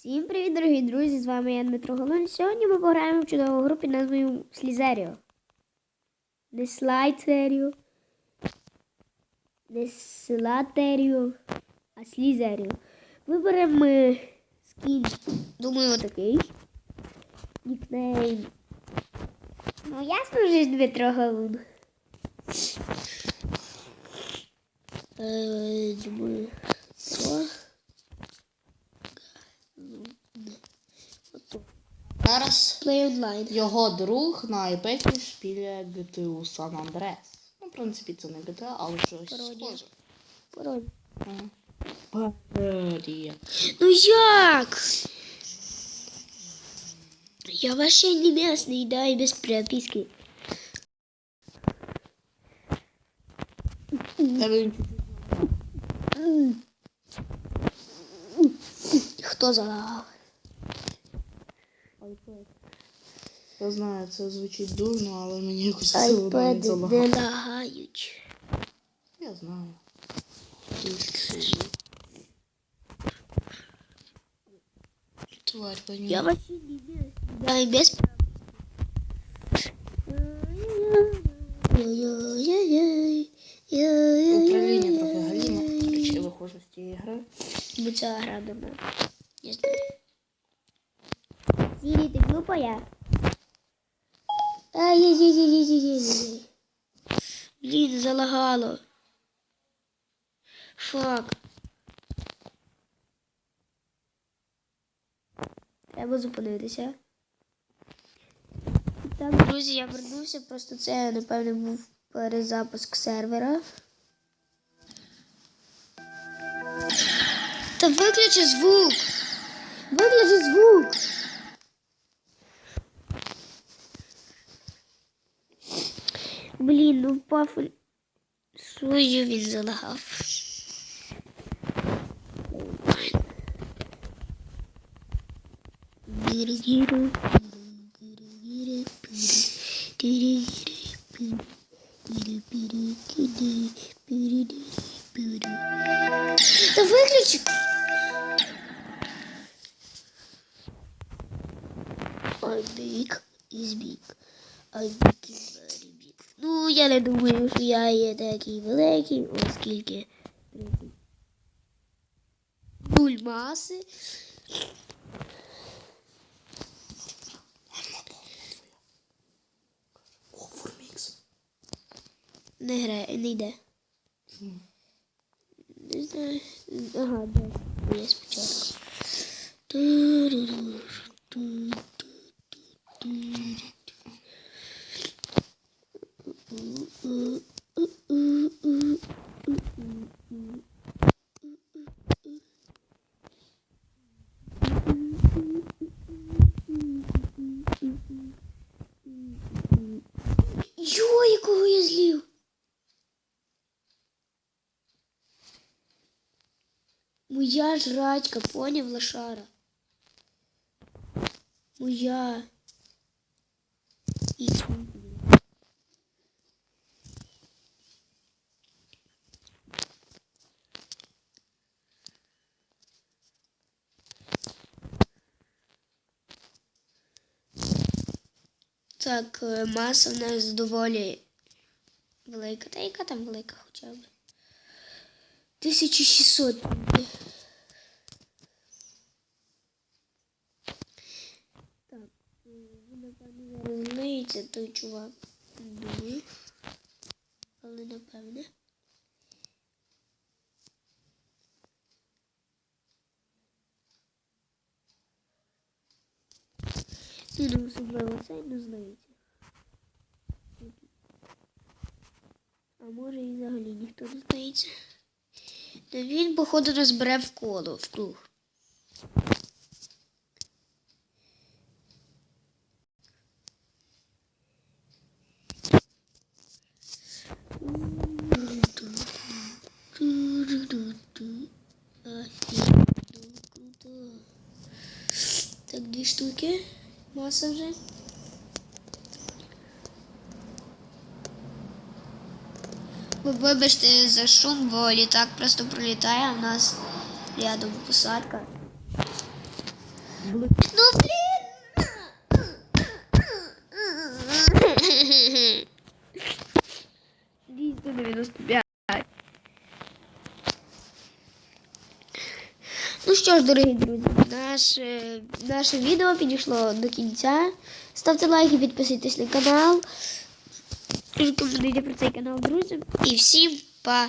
Всім привіт, дорогі друзі! З вами я Дмитро Голун. Сьогодні ми пограємо в чудову гру під назвою Слізеріо. Не Слайтеріо. Не Слатеріо, а Слізеріо. Виберемо скін. Думаю, отакий. Нікнейм. Ну, ясно вже Дмитро Голун. Е, думаю, що? Play online. його друг на iPad шпіля GTU San Andreas. Ну, в принципі, це не GTA, але щось схоже. Ага. Пародія. Ну як? Я вообще не местный, да, и без прописки. Тебе він Залагав? Я знаю, це звучить дурно, але мені якось все одно не лагають. Я знаю. Тварь, понюхай. Я вообще не местный, да, и без Управління трохи галімо. Коротше, я виходжу з цієї гри. Бо ця гра до мене. Я знаю. Сірі, ти глупая? Ай-яй-яй-яй-яй-яй-яй. Блін, залагало. Фак. Треба зупинитися. Так, друзі, я вернувся, просто це, напевно, був перезапуск сервера. Та виключи звук. Виключи звук. Блін, ну пафель. Свою він залагав. Та виключи. I big is big. I big is big. Ну, я не думаю, що я є такий великий, оскільки нуль маси. Не грає, не йде. Не знаю. Ага, де. Я спочатку. Моя жрачка, поняв лошара. Моя. І Так, е, маса в нас доволі велика. Та яка там велика хоча б? 1600. Злиється той чувак. Думаю. Але напевне. Не особливо цей не злиється. А може і взагалі ніхто не здається. Та він, походу, розбере в коло, в круг. Так, дві штуки. Маса вже. Вибачте за шум, бо літак просто пролітає, а в нас рядом посадка. Ну блін! 295. Що ж, дорогі друзі, наше, наше відео підійшло до кінця. Ставте лайки, підписуйтесь на канал. Рекомендуйте про цей канал друзям. І всім па!